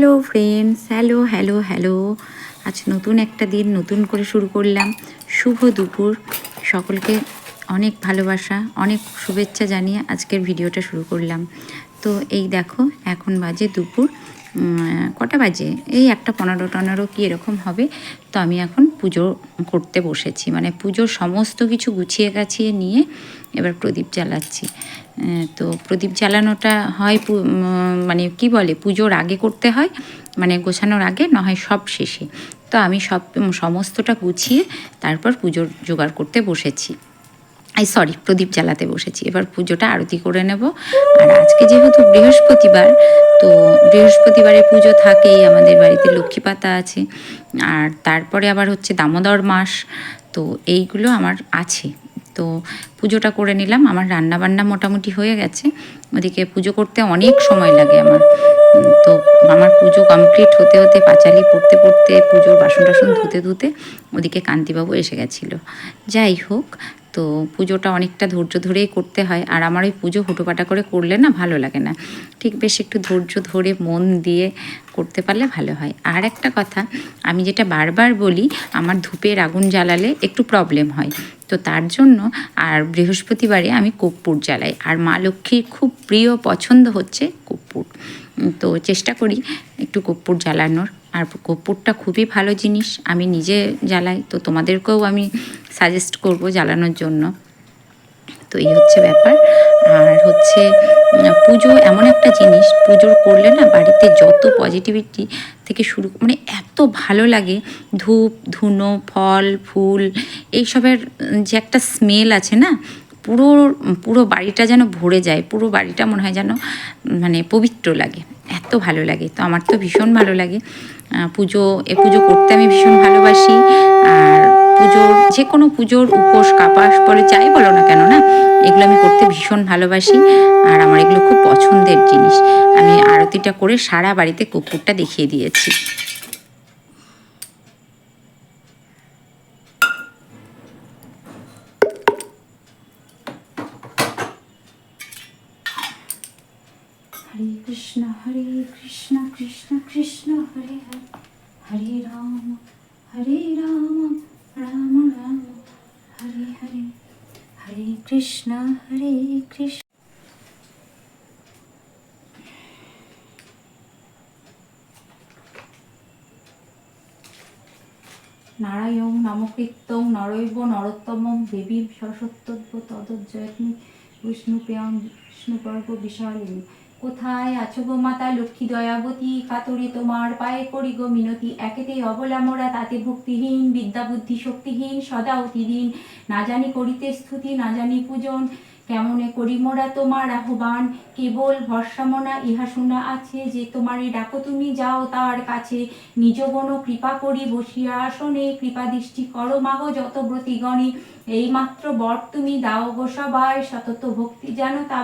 Hello friends hello hello hello আজ নতুন একটা দিন নতুন করে শুরু করলাম। শুভ দুপুর। সকলকে অনেক ভালোবাসা, অনেক শুভেচ্ছা জানিয়ে আজকের ভিডিওটা শুরু করলাম। তো এই দেখো, এখন বাজে দুপুর। কটা বাজে? এই একটা পনেরো টনেরো কি এরকম হবে? তো আমি এখন পুজো করতে বসেছি। মানে পুজোর সমস্ত কিছু গুছিয়ে গাছিয়ে নিয়ে এবার প্রদীপ জ্বালাচ্ছি। তো প্রদীপ জ্বালানোটা হয় মানে কি বলে, পুজোর আগে করতে হয় মানে গোছানোর আগে, না হয় সব শেষে। তো আমি সব, সমস্তটা গুছিয়ে তারপর পুজোর জোগাড় করতে বসেছি। এই সরি প্রদীপ জ্বালাতে বসেছি। এবার পুজোটা আরতি করে নেব। আর আজকে যেহেতু বৃহস্পতিবার, তো বৃহস্পতিবারে পুজো থাকেই, আমাদের বাড়িতে লক্ষ্মী পাতা আছে। আর তারপরে আবার হচ্ছে দামোদর মাস, তো এইগুলো আমার আছে। তো পুজোটা করে নিলাম। আমার রান্না বান্না মোটামুটি হয়ে গেছে। ওদিকে পুজো করতে অনেক সময় লাগে আমার। তো আমার পুজো কমপ্লিট হতে হতে পাঁচালি পড়তে পড়তে পুজোর বাসন টাসন ধুতে ধুতে ওদিকে কান্তিবাবু এসে গেছিল। যাই হোক তো পুজোটা অনেকটা ধৈর্য ধরেই করতে হয়। আর আমার ওই পুজো হুটোপাটা করে করলে না ভালো লাগে না। ঠিক বেশ একটু ধৈর্য ধরে মন দিয়ে করতে পারলে ভালো হয়। আর একটা কথা, আমি যেটা বারবার বলি, আমার ধূপের আগুন জ্বালালে একটু প্রবলেম হয়। তো তার জন্য আর বৃহস্পতিবারে আমি কর্পূর জ্বালাই। আর মা লক্ষ্মীর খুব প্রিয় পছন্দ হচ্ছে কর্পূর। তো চেষ্টা করি একটু কর্পূর জ্বালানোর। আর কর্পূরটা খুবই ভালো জিনিস। আমি নিজে জ্বালাই, তো তোমাদেরকেও আমি সাজেস্ট করব জ্বালানোর জন্য। তো এই হচ্ছে ব্যাপার। আর হচ্ছে পুজো এমন একটা জিনিস পুজোর করলে না বাড়িতে যত পজিটিভিটি থেকে শুরু মানে এত ভালো লাগে। ধূপ, ধুনো, ফল, ফুল, এইসবের যে একটা স্মেল আছে না পুরো পুরো বাড়িটা যেন ভরে যায়, পুরো বাড়িটা মনে হয় যেন মানে পবিত্র লাগে। এত ভালো লাগে, তো আমার তো ভীষণ ভালো লাগে। পুজো, এ পুজো করতে আমি ভীষণ ভালোবাসি। আর পুজোর, যে কোনো পুজোর উপোস, কাপাস বলে, যাই বলো না কেন না, এগুলো আমি করতে ভীষণ ভালোবাসি। আর আমার এগুলো খুব পছন্দের জিনিস। আমি আরতিটা করে সারা বাড়িতে কুকুরটা দেখিয়ে দিয়েছি হরে কৃষ্ণ হরে কৃষ্ণ কৃষ্ণ কৃষ্ণ হরে হরে হরে রাম হরে রাম রাম রাম, হরে হরে হরে কৃষ্ণ হরে কৃষ্ণ। নারায়ণ নমকীর্তং নরৈব নরোত্তমম দেবীর সরস্বত্যব্য তদজ্জয়ত্মী বিষ্ণুপ্রিয়ং বিষ্ণুপর্ব বিশালিনী। কোথায় আছো গো মাতা লক্ষ্মী দয়াবতী? কাতরে তোমার পায়ে করি গো মিনতি। একেতে অবলামরা, তাতে ভক্তিহীন বিদ্যা বুদ্ধি শক্তিহীন, সদা অতিদিন। না জানি করিতে স্তুতি, না জানি পূজন। কেমনে করি মোরা তোমার আহ্বান? কেবল ভরসামনা ইহা শোনা আছে যে তোমারে ডাকো তুমি, যাও তার কাছে। নিজ গণ কৃপা করি বসিয়া আসনে, কৃপা দৃষ্টি করো মাগো যত ব্রতিগণে। এই মাত্র বর তুমি দাও গো সবাই, সতত ভক্তি যেন তা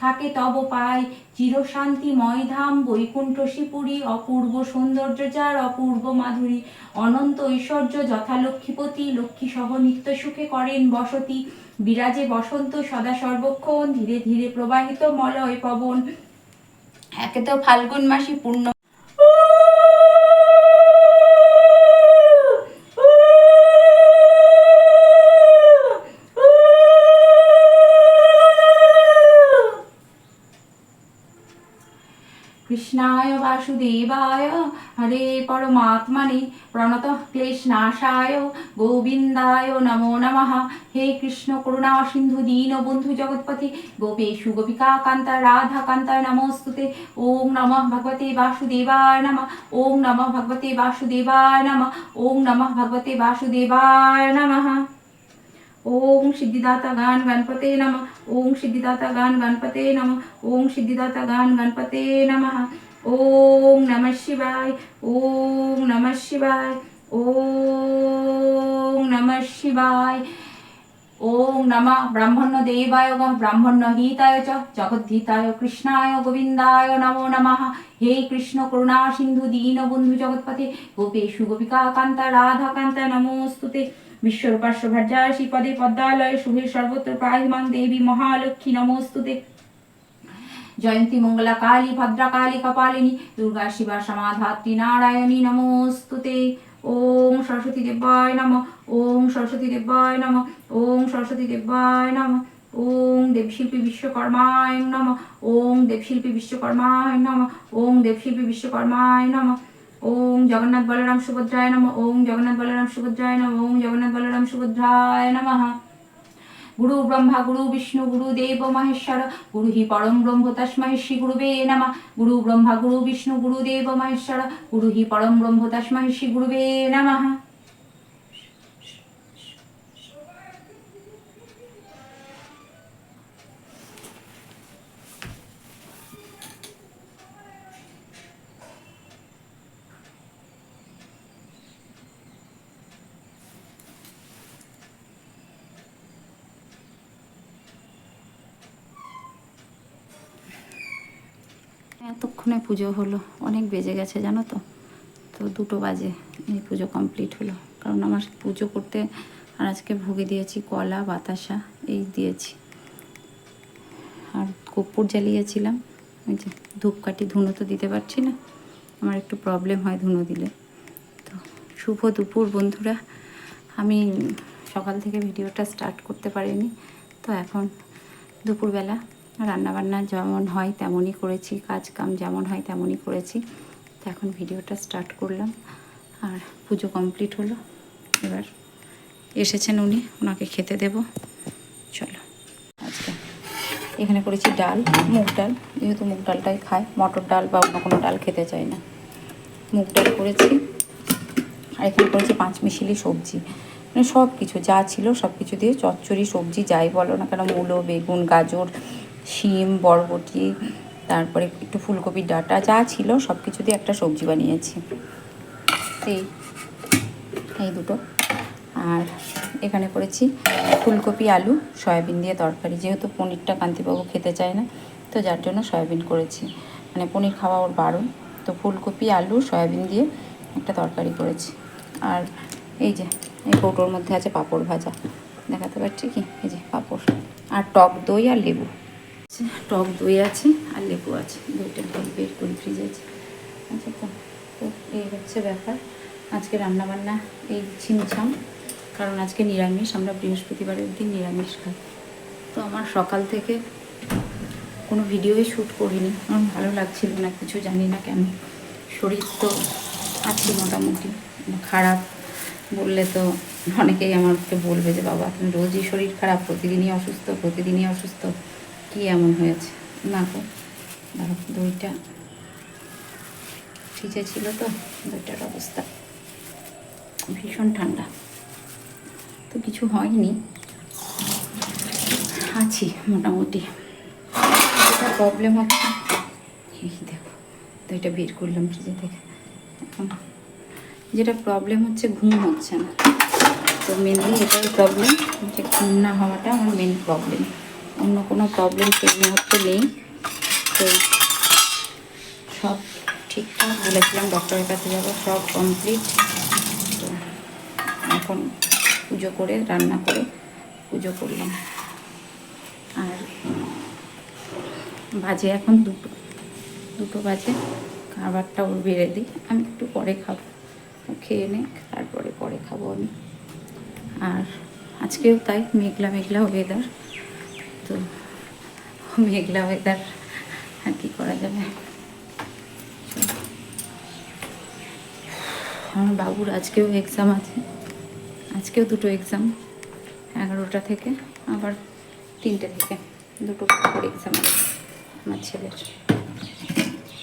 থাকে তব পায়। চিরশান্তিময় ধাম বৈকুণ্ঠ শিপুরী অপূর্ব সৌন্দর্য যার অপূর্ব মাধুরী। অনন্ত ঐশ্বর্য যথা লক্ষ্মীপতি, লক্ষ্মী সহ নিত্য সুখে করেন বসতি। বিরাজে বসন্ত সদা সর্বক্ষণ ধীরে ধীরে প্রবাহিত মলয় পবন। একে তো ফাল্গুন মাসি পূর্ণ বাসুদেবায় হরে পরমাত্মনে প্রণত ক্লেশনাশায় গোবিন্দায় নমো নমঃ হে কৃষ্ণ করুণা সিন্ধু দীন বন্ধু জগৎপতি গোপেশু গোপিকা কান্তা রাধা কান্তায় নমস্তুতে ওম নমঃ ভগবতে বাসুদেবায় নমঃ ওম নমঃ ভগবতে বাসুদেবায় নমঃ ওম নমঃ ভগবতে বাসুদেবায় নমঃ ওম সিদ্ধিদাতা গান গণপতে নম ওম সিদ্ধিদাতা গান গণপতে নম ওম সিদ্ধিদাতা গান গণপতে নমঃ ওম নমঃ শিবায়, ওম নমঃ শিবায়, ওম নমঃ শিবায়। ওম নমঃ ব্রাহ্মণ্য দেবায় ব্রাহ্মণ্য হিতায় চ, জগদ্ধিতায় কৃষ্ণায় গোবিন্দায় নমো নমঃ। হে কৃষ্ণ করুণা সিন্ধু দীন বন্ধু জগৎপথে, গোপেশু গোপিকা কান্তা রাধা কান্তা নমোস্তুতে। বিশ্বরূপাস্য ভর্যায় শ্রীপদে পদ্মালয় শুভে সর্বত্র প্রাহিমাং দেবী মহালক্ষ্মী নমোস্তুতে। জয়ন্তী মঙ্গলা কালী, ভদ্রা কালী, কপালিনী, দুর্গা শিবা, সমাধাত্রী নারায়ণী, নমস্তুতে। ওম সরস্বতী দেবায় নম, ওম সরস্বতী দেবায় নম, ওম সরস্বতী দেবায় নম, ওম দেবশিল্পী বিশ্বকর্মায় নম, ওম দেবশিল্পী বিশ্বকর্মায় নম, ওম দেবশিল্পী বিশ্বকর্মায় নম, ওম জগন্নাথ বলরাম সুভদ্রায় নম, ওম জগন্নাথ বলরাম সুভদ্রায় নম, ওম জগন্নাথ বলরাম সুভদ্রায় নমঃ। গুরু ব্রহ্মা গুরু বিষ্ণু গুরু দেব মহেশ্বর গুরু হি পরম ব্রহ্ম তস্মৈ শ্রী গুরুবে নামা গুরু ব্রহ্মা গুরু বিষ্ণু গুরু দেব মহেশ্বর গুরু হি পরম ব্রহ্ম তস্মৈ শ্রী গুরুবে নমঃ পুজো হলো, অনেক বেজে গেছে, জানো তো? তো দুটো বাজে এই পুজো কমপ্লিট হলো। কারণ আমার পুজো করতে আর আজকে ভোগে দিয়েছি কলা, বাতাসা, এই দিয়েছি। আর কর্পূর জ্বালিয়েছিলাম, ওই যে ধূপকাঠি ধুনো তো দিতে পারছি না, আমার একটু প্রবলেম হয় ধুনো দিলে। তো শুভ দুপুর বন্ধুরা, আমি সকাল থেকে ভিডিওটা স্টার্ট করতে পারিনি, তো এখন দুপুরবেলা রান্নাবান্না যেমন হয় তেমনই করেছি কাজ কাম যেমন হয় তেমনই করেছি। তো এখন ভিডিওটা স্টার্ট করলাম আর পুজো কমপ্লিট হলো। এবার এসেছেন উনি, ওনাকে খেতে দেব। চলো। আজকে এখানে করেছি ডাল, মুগ ডাল। যেহেতু মুগ ডালটাই খায়, মটর ডাল বা অন্য কোনো ডাল খেতে চাই না। মুগ ডাল করেছি। আর এখানে করেছি পাঁচ মিশিলি সবজি। মানে সব কিছু যা ছিল সব কিছু দিয়ে চচ্চড়ি সবজি যাই বলো না কেন, মূলো, বেগুন, গাজর শিম, বরবটি, তারপরে একটু ফুলকপির ডাঁটা, যা ছিল সব কিছু দিয়ে একটা সবজি বানিয়েছি। এই এই দুটো। আর এখানে করেছি ফুলকপি, আলু, সয়াবিন দিয়ে তরকারি। যেহেতু পনিরটা কান্তিবাবু খেতে চায় না, তো যার জন্য সয়াবিন করেছি। মানে পনির খাওয়া ওর বারণ। তো ফুলকপি, আলু, সয়াবিন দিয়ে একটা তরকারি করেছি। আর এই যে, এই কৌটোর মধ্যে আছে পাঁপড় ভাজা। দেখাতে পারছি কি? এই যে পাঁপড়। আর টক দই আর লেবু। টক দই আছে আর লেবু আছে। দইটা একদম বের করি ফ্রিজ আছে। আচ্ছা তো তো এই হচ্ছে ব্যাপার। আজকে রান্নাবান্না এই ছিমছাম কারণ আজকে নিরামিষ, আমরা বৃহস্পতিবারের দিন নিরামিষ খাই। তো আমার সকাল থেকে কোনো ভিডিওই শ্যুট করিনি। আমার ভালো লাগছিল না, কিছু জানি না কেন। শরীর তো আছে মোটামুটি, খারাপ বললে তো অনেকেই আমাকে বলবে যে, বাবা, তুমি রোজই শরীর খারাপ, প্রতিদিনই অসুস্থ প্রতিদিনই অসুস্থ। কি এমন হয়েছে? না গো দাঁড়াও, দইটা ফ্রিজে ছিল তো দইটার অবস্থা। ভীষণ ঠান্ডা। তো কিছু হয়নি। আছি মোটামুটি। যেটা প্রবলেম হচ্ছে। এই দেখো দইটা বের করলাম ফ্রিজে থেকে। এখন যেটা প্রবলেম হচ্ছে ঘুম হচ্ছে না। তো মেনলি এটাই প্রবলেম যে ঘুম না হওয়াটা আমার মেন প্রবলেম অন্য কোনো প্রবলেম সেই মুহূর্তে নেই। তো সব ঠিকঠাক বলেছিলাম ডক্টরের কাছে যাব, সব কমপ্লিট তো এখন পুজো করে, রান্না করে পুজো করলাম। আর বাজে এখন দুটো। দুটো বাজে, খাবারটা ওর বেড়ে দিই, আমি একটু পরে খাব। খেয়ে নে তারপরে পরে খাব আমি। আর আজকেও তাই মেঘলা মেঘলা ওয়েদার তো মেঘলা ওয়েদার আর কি করা যাবে। আমার বাবুর আজকেও এক্সাম আছে। আজকেও দুটো এক্সাম এগারোটা থেকে, আবার তিনটে থেকে। দুটো এক্সাম আছে আমার ছেলের।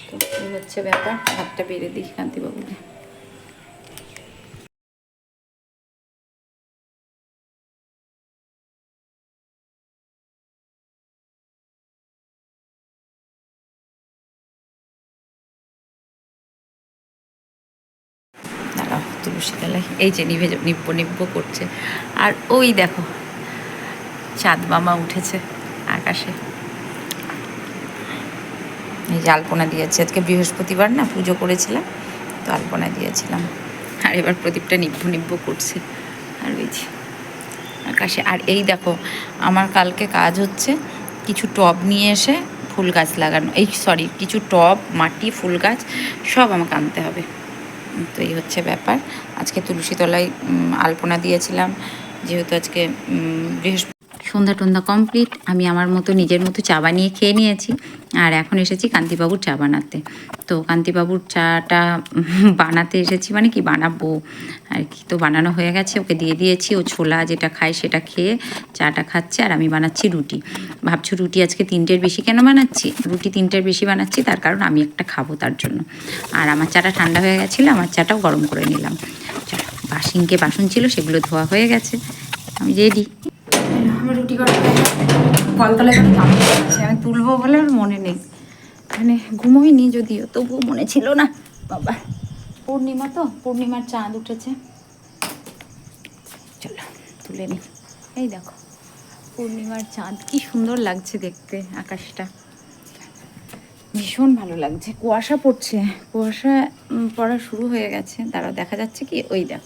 তো এই হচ্ছে ব্যাপার। ভাতটা বেড়ে দিই, কান্তিবাবুকে। তুলসী এই যে নিভে নিব্ব নিব্ব করছে। আর ওই দেখো, চাঁদ মামা উঠেছে আকাশে। এই যে আলপনা দিয়েছি। আজকে বৃহস্পতিবার না, পুজো করেছিলাম, তো আলপনা দিয়েছিলাম। আর এবার প্রদীপটা নিভ্য নিভ্য করছে। আর ওই যে আকাশে। আর এই দেখো, আমার কালকে কাজ হচ্ছে, কিছু টব নিয়ে এসে ফুল গাছ লাগানো। এই সরি কিছু টব, মাটি, ফুল গাছ, সব আমাকে আনতে হবে। তো এই হচ্ছে ব্যাপার। আজকে তুলসীতলায় আলপনা দিয়েছিলাম। যেহেতু আজকে বৃহস্পতি সন্ধ্যা টন্ধা কমপ্লিট আমি আমার মতো নিজের মতো চা বানিয়ে খেয়ে নিয়েছি। আর এখন এসেছি কান্তিবাবুর চা বানাতে। তো কান্তিবাবুর চাটা বানাতে এসেছি মানে কি বানাবো? আর কি তো বানানো হয়ে গেছে, ওকে দিয়ে দিয়েছি। ও ছোলা যেটা খায় সেটা খেয়ে চাটা খাচ্ছে আর আমি বানাচ্ছি রুটি। ভাবছ রুটি আজকে তিনটের বেশি কেন বানাচ্ছি? রুটি তিনটের বেশি বানাচ্ছি, তার কারণ আমি একটা খাব তার জন্য। আর আমার চাটা ঠান্ডা হয়ে গেছিল, আমার চাটাও গরম করে নিলাম। চলো বাসিনকে বাসন ছিল, সেগুলো ধোয়া হয়ে গেছে। আমি রেডি আমার রুটি করা কাম আমি তুলবো বলে আর মনে নেই। মানে ঘুমোইনি যদিও, তবুও মনে ছিল না। বাবা, পূর্ণিমা তো, পূর্ণিমার চাঁদ উঠেছে। চলো, তুলে নি। এই দেখো, পূর্ণিমার চাঁদ, কি সুন্দর লাগছে দেখতে আকাশটা। ভীষণ ভালো লাগছে। কুয়াশা পড়ছে। কুয়াশা পড়া শুরু হয়ে গেছে। তারা দেখা যাচ্ছে কি? ওই দেখ,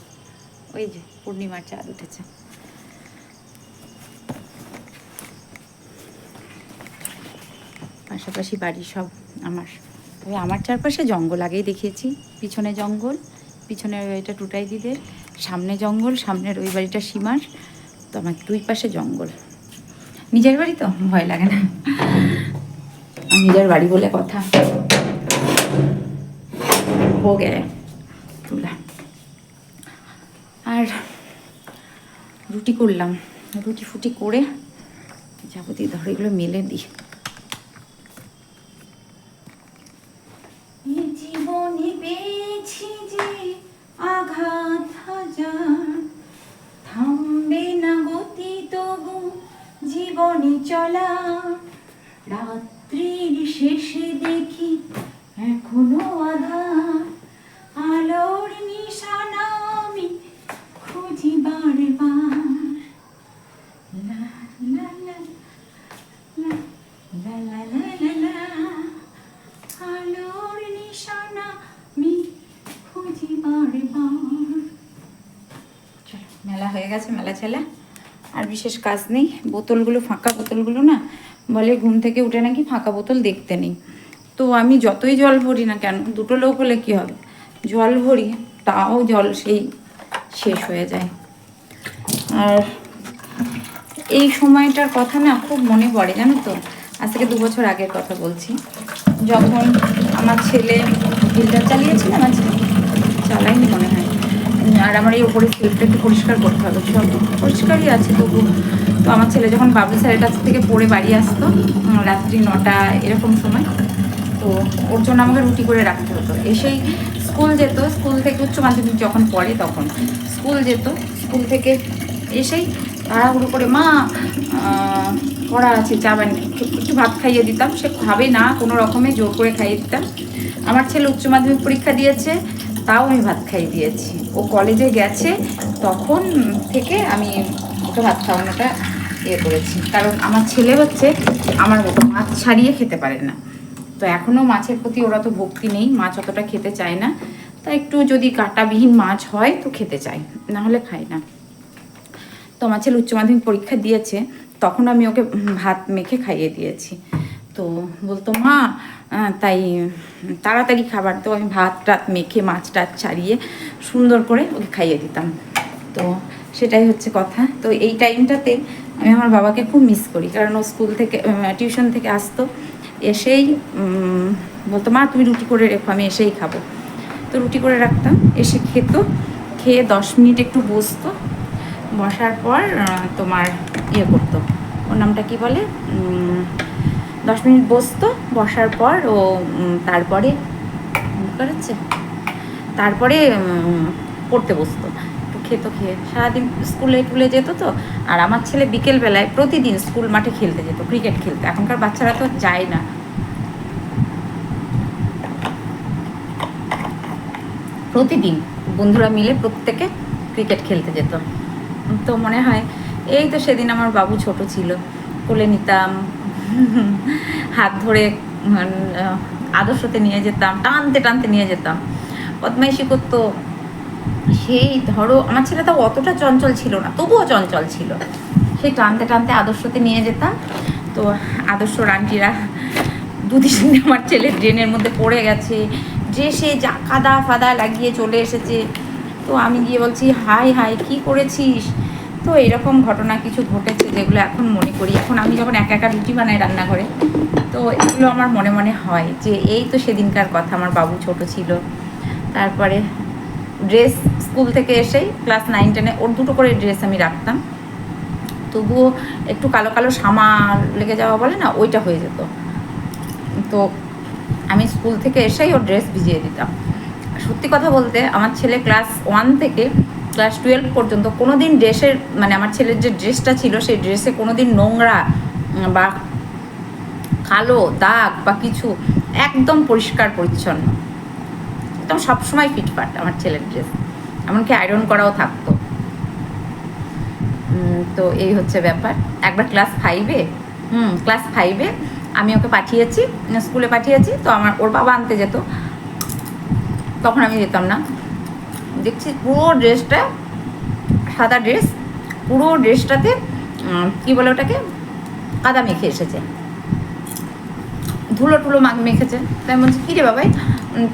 ওই যে পূর্ণিমার চাঁদ উঠেছে। পাশাপাশি বাড়ি সব আমার। তবে আমার চারপাশে জঙ্গল আগেই দেখিয়েছি। পিছনে জঙ্গল, পিছনে বাড়িটা টুটাই দিদের, সামনে জঙ্গল, সামনের ওই বাড়িটা সীমার, তো আমার দুই পাশে জঙ্গল। নিজের বাড়ি তো, ভয় লাগে না। নিজের বাড়ি বলে কথা। হো গে তুলা আর রুটি করলাম। রুটি ফুটি করে যাবতীয় ধরো এগুলো মেলে দিই। আলোর নিশানা মেলা হয়ে গেছে, মেলা ছেলে। আর বিশেষ কাজ নেই, বোতলগুলো, ফাঁকা বোতলগুলো না, বলে ঘুম থেকে উঠে নাকি ফাঁকা বোতল দেখতে নেই। তো আমি যতই জল ভরি না কেন, দুটো লোক হলে কী হবে? জল ভরি, তাও জল সেই শেষ হয়ে যায়। আর এই সময়টার কথা না খুব মনে পড়ে, জানো তো? আজ থেকে দু বছর আগের কথা বলছি। যখন আমার ছেলে ফিল্টার চালিয়েছিল, আমার ছেলে চালাইনি মনে হয়। আর আমার এই ওপরে স্লিপটা একটু পরিষ্কার করতে হবে, সব পরিষ্কারই আছে তবু। তো আমার ছেলে যখন বাবু স্যারের কাছ থেকে পড়ে বাড়ি আসতো রাত্রি নটা এরকম সময়, তো ওর জন্য আমাকে রুটি করে রাখতে হতো। এসেই স্কুল যেত, স্কুল থেকে উচ্চ মাধ্যমিক যখন পড়ে তখন স্কুল যেত, স্কুল থেকে এসেই তাড়াহুড়ো করে, মা পড়া আছে, চা বানিয়ে। একটু ভাত খাইয়ে দিতাম। সে খাবে না, কোনো রকমে জোর করে খাইয়ে দিতাম। আমার ছেলে উচ্চ মাধ্যমিক পরীক্ষা দিয়েছে, তাও আমি ভাত খাইয়ে দিয়েছি। ও কলেজে গেছে, তখন থেকে আমি ওকে ভাত খাওয়ানোটা ইয়ে করেছি। কারণ আমার ছেলে হচ্ছে আমার মতো, মাছ ছাড়িয়ে খেতে পারে না। তো এখনও মাছের প্রতি ওরা তো ভক্তি নেই, মাছ অতটা খেতে চায় না। তা একটু যদি কাঁটাবিহীন মাছ হয়, তো খেতে চায়, না হলে খায় না। তো আমার ছেলে উচ্চ মাধ্যমিক পরীক্ষা দিয়েছে তখন আমি ওকে ভাত মেখে খাইয়ে দিয়েছি। তো বলতো, মা তাই তাড়াতাড়ি খাবার তো আমি ভাত টাত মেখে, মাছ টাছ ছাড়িয়ে সুন্দর করে ওকে খাইয়ে দিতাম। তো সেটাই হচ্ছে কথা। তো এই টাইমটাতে আমি আমার বাবাকে খুব মিস করি, কারণ ও স্কুল থেকে টিউশন থেকে আসতো। এসেই বলতো, মা, তুমি রুটি করে রেখো, আমি এসেই খাব। তো রুটি করে রাখতাম, এসে খেত। খেয়ে দশ মিনিট একটু বসতো। বসার পর তোমার ইয়ে করতো। ওর নামটা কি বলে? দশ মিনিট বসতো, বসার পর ও তারপরে পারছে তারপরে পড়তে বসতো। খেতো, খেয়ে। সারাদিন স্কুলে টুলে যেত তো। আর আমার ছেলে বিকেলবেলায় প্রতিদিন স্কুল মাঠে খেলতে যেত, ক্রিকেট খেলতে। এখনকার বাচ্চারা তো যায় না। প্রতিদিন বন্ধুরা মিলে প্রত্যেকে ক্রিকেট খেলতে যেত। তো মনে হয় এই তো সেদিন আমার বাবু ছোট ছিল। কোলে নিতাম, হাত ধরে আদর্শতে নিয়ে যেতাম, টানতে টানতে নিয়ে যেতাম। বদমাইশি করতো। সেই ধরো, আমার ছেলে তো অতটা চঞ্চল ছিল না, তবুও চঞ্চল ছিল। সেই টানতে টানতে আদর্শতে নিয়ে যেতাম। তো আদর্শ রান্টিরা দুদিন আমার ছেলে ড্রেনের মধ্যে পড়ে গেছে। ড্রেসে যা কাদা ফাদা লাগিয়ে চলে এসেছে। তো আমি গিয়ে বলছি, হাই হাই, কি করেছিস? তো এরকম ঘটনা কিছু ঘটেছে যেগুলো এখন মনে করি। এখন আমি যখন একা একা রুটি বানাই রান্নাঘরে, তো এগুলো আমার মনে মনে হয় যে এই তো সেদিনকার কথা, আমার বাবু ছোট ছিল। তারপরে ড্রেস স্কুল থেকে এসেই ক্লাস নাইন টেনে ওর দুটো করে ড্রেস আমি রাখতাম। তবুও একটু কালো কালো সামা লেগে যাওয়া বলে না, ওইটা হয়ে যেত। তো আমি স্কুল থেকে এসেই ওর ড্রেস ভিজিয়ে দিতাম। সত্যি কথা বলতে, আমার ছেলে ক্লাস ওয়ান থেকে ক্লাস টুয়েলভ পর্যন্ত কোনো দিন ড্রেসের মানে আমার ছেলের যে ড্রেসটা ছিল, সেই ড্রেসে কোনো দিন নোংরা বা কালো দাগ বা কিছু একদম পরিষ্কার, পরিচ্ছন্ন। একদম সবসময় ফিটফাট আমার ছেলের ড্রেস এমনকি আয়রন করাও থাকতো। তো এই হচ্ছে ব্যাপার। একবার ক্লাস ফাইভে হুম ক্লাস ফাইভে আমি ওকে পাঠিয়েছি, স্কুলে পাঠিয়েছি, তো আমার, ওর বাবা আনতে যেত। তখন আমি যেতাম না। দেখছি পুরো ড্রেসটা, সাদা ড্রেস, পুরো ড্রেসটাতে কি বলে ওটাকে? কাদা মেখে এসেছে। ধুলো টুলো মাখ মেখেছে। তাই বলছি, কী রে বাবাই?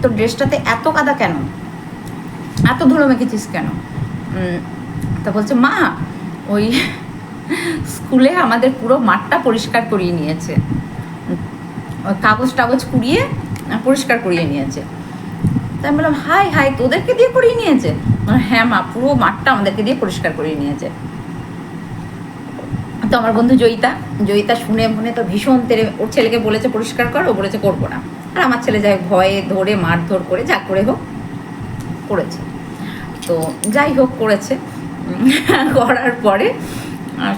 তোর ড্রেসটাতে এত কাদা কেন? এত ধুলো মেখেছিস কেন? তা বলছে, মা, ওই স্কুলে আমাদের পুরো মাঠটা পরিষ্কার করিয়ে নিয়েছে। কাগজ টাগজ কুড়িয়ে, পরিষ্কার করিয়ে নিয়েছে। তাই বললাম, হাই হাই, তোদেরকে দিয়ে করিয়ে নিয়েছে? হ্যাঁ মা, পুরো মাঠটা আমাদেরকে দিয়ে পরিষ্কার করিয়ে নিয়েছে। তো আমার বন্ধু জয়িতা জয়িতা শুনে মনে তো ভীষণ তেরে, ওর ছেলেকে বলেছে, পরিষ্কার কর বলেছে, করব না। আর আমার ছেলে যাই ভয়ে ধরে, মারধর করে, যা করে হোক, করেছে। তো যাই হোক, করেছে। করার পরে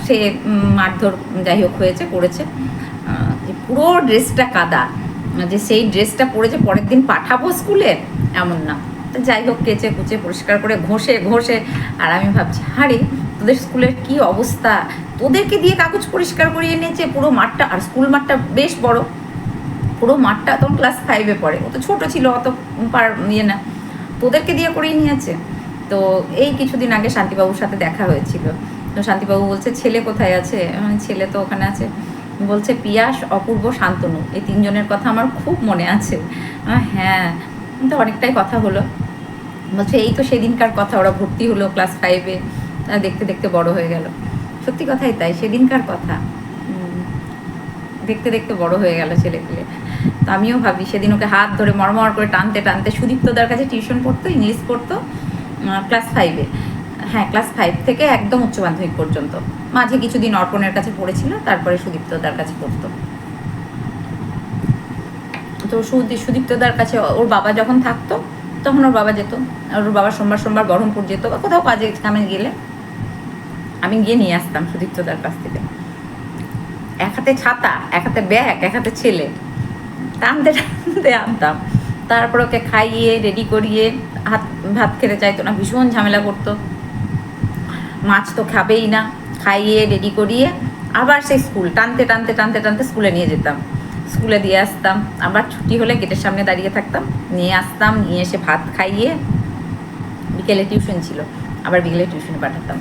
সে মারধর যাই হোক হয়েছে, করেছে। পুরো ড্রেসটা কাদা। যে সেই ড্রেসটা পরে যে পরের দিন পাঠাবো স্কুলে? এমন না। যাই হোক, কেচে কুচে পরিষ্কার করে ঘষে ঘষে, আর আমি ভাবছি, হারে, তোদের স্কুলের কি অবস্থা? তোদেরকে দিয়ে কাগজ পরিষ্কার করিয়ে নিয়েছে পুরো মাঠটা, আর স্কুল মাঠটা বেশ বড়। পুরো মাঠটা তখন ক্লাস ফাইভে পড়ে। ও তো ছোটো ছিল, অত পার ইয়ে না। তোদেরকে দিয়ে করিয়ে নিয়েছে। তো এই কিছুদিন আগে শান্তিবাবুর সাথে দেখা হয়েছিল। তো শান্তিবাবু বলছে, ছেলে কোথায় আছে? ছেলে তো ওখানে আছে। বলছে, পিয়াস, অপূর্ব, শান্তনু। এই তিনজনের কথা আমার খুব মনে আছে। হ্যাঁ তো অনেকটাই কথা হলো। বলছে, এই তো সেদিনকার কথা, ওরা ভর্তি হলো ক্লাস ফাইভে দেখতে দেখতে বড় হয়ে গেল। সত্যি কথাই তাই, সেদিনকার কথা। দেখতে দেখতে বড় হয়ে গেল ছেলেপিলে। তো আমিও ভাবি, সেদিন ওকে হাত ধরে মরমর করে টানতে টানতে সুদীপ্তদার কাছে টিউশন পড়তো ইংলিশ পড়তো ক্লাস ফাইভে হ্যাঁ ক্লাস ফাইভ থেকে একদম উচ্চ মাধ্যমিক পর্যন্ত। মাঝে কিছুদিন অর্পণের কাছে পড়েছিল, তারপরে সুদীপ্তদার কাছে পড়তো। তো সুদীপ্তদার কাছে ওর বাবা যখন থাকতো, তখন ওর বাবা যেত। ওর বাবা সোমবার সোমবার বহরমপুর যেত, বা কোথাও কাজে কামে গেলে। আমি গিয়ে নিয়ে আসতাম সুদীপ্তদার কাছ থেকে। এক হাতে ছাতা, এক হাতে ব্যাগ, এক হাতে ছেলে। টানতে টানতে আনতাম। তারপর ওকে খাইয়ে রেডি করিয়ে, হাত, ভাত খেতে চাইতো না, ভীষণ ঝামেলা করতো। মাছ তো খাবেই না। খাইয়ে রেডি করিয়ে আবার সেই স্কুল টানতে টানতে টানতে টানতে স্কুলে নিয়ে যেতাম। স্কুলে দিয়ে আসতাম। আবার ছুটি হলে গেটের সামনে দাঁড়িয়ে থাকতাম। নিয়ে আসতাম, নিয়ে এসে ভাত খাইয়ে বিকেলে টিউশন ছিল। আবার বিকেলে টিউশনে পাঠাতাম।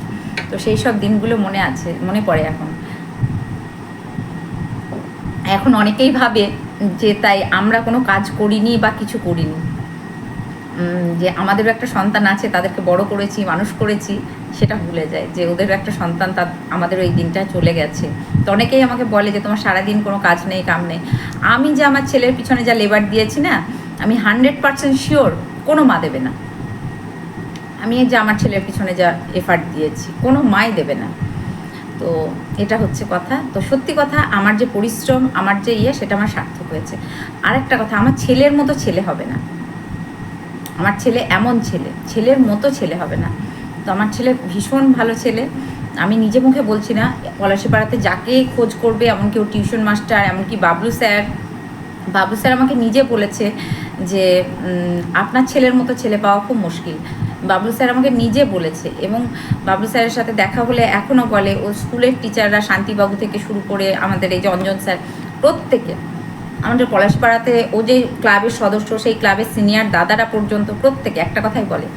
তো সেই সব দিনগুলো মনে আছে, মনে পড়ে এখন। এখন অনেকেই ভাবে যে তাই আমরা কোনো কাজ করিনি বা কিছু করিনি। যে আমাদেরও একটা সন্তান আছে, তাদেরকে বড় করেছি, মানুষ করেছি, সেটা ভুলে যায় যে ওদেরও একটা সন্তান তার, আমাদের ওই দিনটা চলে গেছে। তো অনেকেই আমাকে বলে যে, তোমার সারাদিন কোনো কাজ নেই, কাম নেই। আমি যে আমার ছেলের পিছনে যা লেবার দিয়েছি না, আমি হান্ড্রেড পার্সেন্ট শিওর কোনো মা দেবে না। আমি যে আমার ছেলের পিছনে যা এফার্ট দিয়েছি, কোনো মাই দেবে না। তো এটা হচ্ছে কথা। তো সত্যি কথা, আমার যে পরিশ্রম, আমার যে ইয়ে সেটা আমার সার্থক হয়েছে। আরেকটা কথা, আমার ছেলের মতো ছেলে হবে না। আমার ছেলে এমন ছেলে, ছেলের মতো ছেলে হবে না। তো আমার ছেলে ভীষণ ভালো ছেলে। আমি নিজে মুখে বলছি না পলাশিপাড়াতে যাকে খোঁজ করবে, এমনকি ও টিউশন মাস্টার, এমনকি বাবলু স্যার। বাবলু স্যার আমাকে নিজে বলেছে যে আপনার ছেলের মতো ছেলে পাওয়া খুব মুশকিল। বাবলু স্যার আমাকে নিজে বলেছে এবং বাবলু স্যারের সাথে দেখা হলে এখনও বলে, ও স্কুলের টিচাররা শান্তিবাবু থেকে শুরু করে আমাদের এই যে অঞ্জন স্যার, প্রত্যেকে আমাদের পলাশপাড়াতে ও যে ক্লাবের সদস্য, সেই ক্লাবের সিনিয়র দাদারা পর্যন্ত প্রত্যেকে একটা কথাই বলে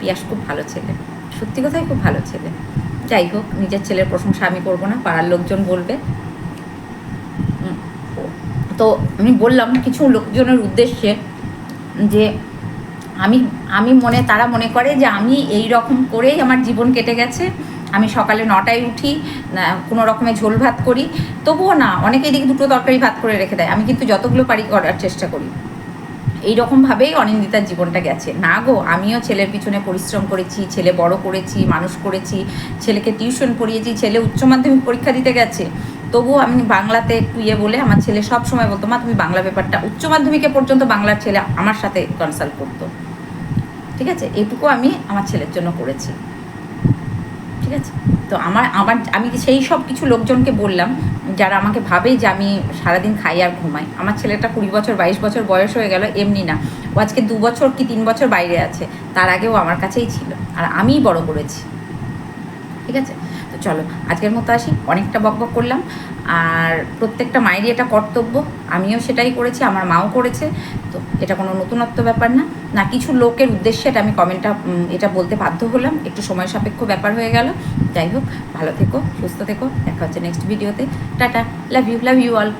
পিয়াস খুব ভালো ছেলে। সত্যি কথাই খুব ভালো ছেলে। যাই হোক, নিজের ছেলের প্রশংসা আমি করব না, পাড়ার লোকজন বলবে। তো আমি বললাম কিছু লোকজনের উদ্দেশ্যে যে আমি আমি মনে, তারা মনে করে যে আমি এই রকম করেই আমার জীবন কেটে গেছে। আমি সকালে নটায় উঠি কোনো রকমের ঝোল ভাত করি। তবুও না অনেকেই দেখি দুটো তরকারি ভাত করে রেখে দেয়। আমি কিন্তু যতগুলো পারি করার চেষ্টা করি। এই রকমভাবেই অনিন্দিতার জীবনটা গেছে। না গো, আমিও ছেলের পিছনে পরিশ্রম করেছি, ছেলে বড় করেছি, মানুষ করেছি, ছেলেকে টিউশন পড়িয়েছি, ছেলে উচ্চ মাধ্যমিক পরীক্ষা দিতে গেছে। তবুও আমি বাংলাতে একটু ইয়ে বলে আমার ছেলে সব সময় বলতো, মা, তুমি বাংলা পেপারটা উচ্চ মাধ্যমিকে পর্যন্ত বাংলার ছেলে আমার সাথে কনসাল্ট করতো। ঠিক আছে? এটুকু আমি আমার ছেলের জন্য করেছি। ঠিক আছে? তো আমার আমার, আমি সেই সব কিছু লোকজনকে বললাম, যারা আমাকে ভাবে যে আমি সারাদিন খাই আর ঘুমাই। আমার ছেলেটা কুড়ি বছর, বাইশ বছর বয়স হয়ে গেল, এমনি না। ও আজকে দু বছর কি তিন বছর বাইরে আছে, তার আগেও আমার কাছেই ছিল। আর আমিই বড় করেছি। ঠিক আছে? তো চলো, আজকের মতো আসি। অনেকটা বকবক করলাম। আর প্রত্যেকটা মায়েরই এটা কর্তব্য। আমিও সেটাই করেছি, আমার মাও করেছে। তো এটা কোনো নতুনত্ব ব্যাপার না। না, কিছু লোকের উদ্দেশ্যে এটা আমি কমেন্টটা এটা বলতে বাধ্য হলাম। একটু সময় সাপেক্ষ ব্যাপার হয়ে গেল। যাই হোক, ভালো থেকো, সুস্থ থেকো। দেখা হচ্ছে নেক্সট ভিডিওতে tata love you love you all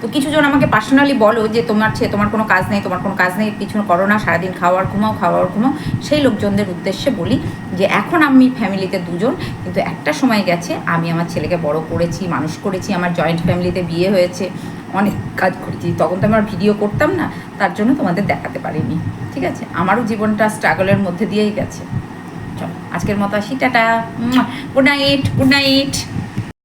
তো কিছু জন আমাকে পার্সোনালি বলো যে তোমার ছে, তোমার কোনো কাজ নেই, তোমার কোনো কাজ নেই, কিছু করো না, সারাদিন খাওয়ার ঘুমাও খাওয়ার ঘুমাও। সেই লোকজনদের উদ্দেশ্যে বলি যে এখন আমি ফ্যামিলিতে দুজন, কিন্তু একটা সময় গেছে, আমি আমার ছেলেকে বড় করেছি, মানুষ করেছি, আমার জয়েন্ট ফ্যামিলিতে বিয়ে হয়েছে। অনেক কাজ করেছি। তখন তো আমার ভিডিও করতাম না, তার জন্য তোমাদের দেখাতে পারিনি। ঠিক আছে? আমারও জীবনটা স্ট্রাগলের মধ্যে দিয়েই গেছে। চলো, আজকের মতো আসি, tata. Good night good night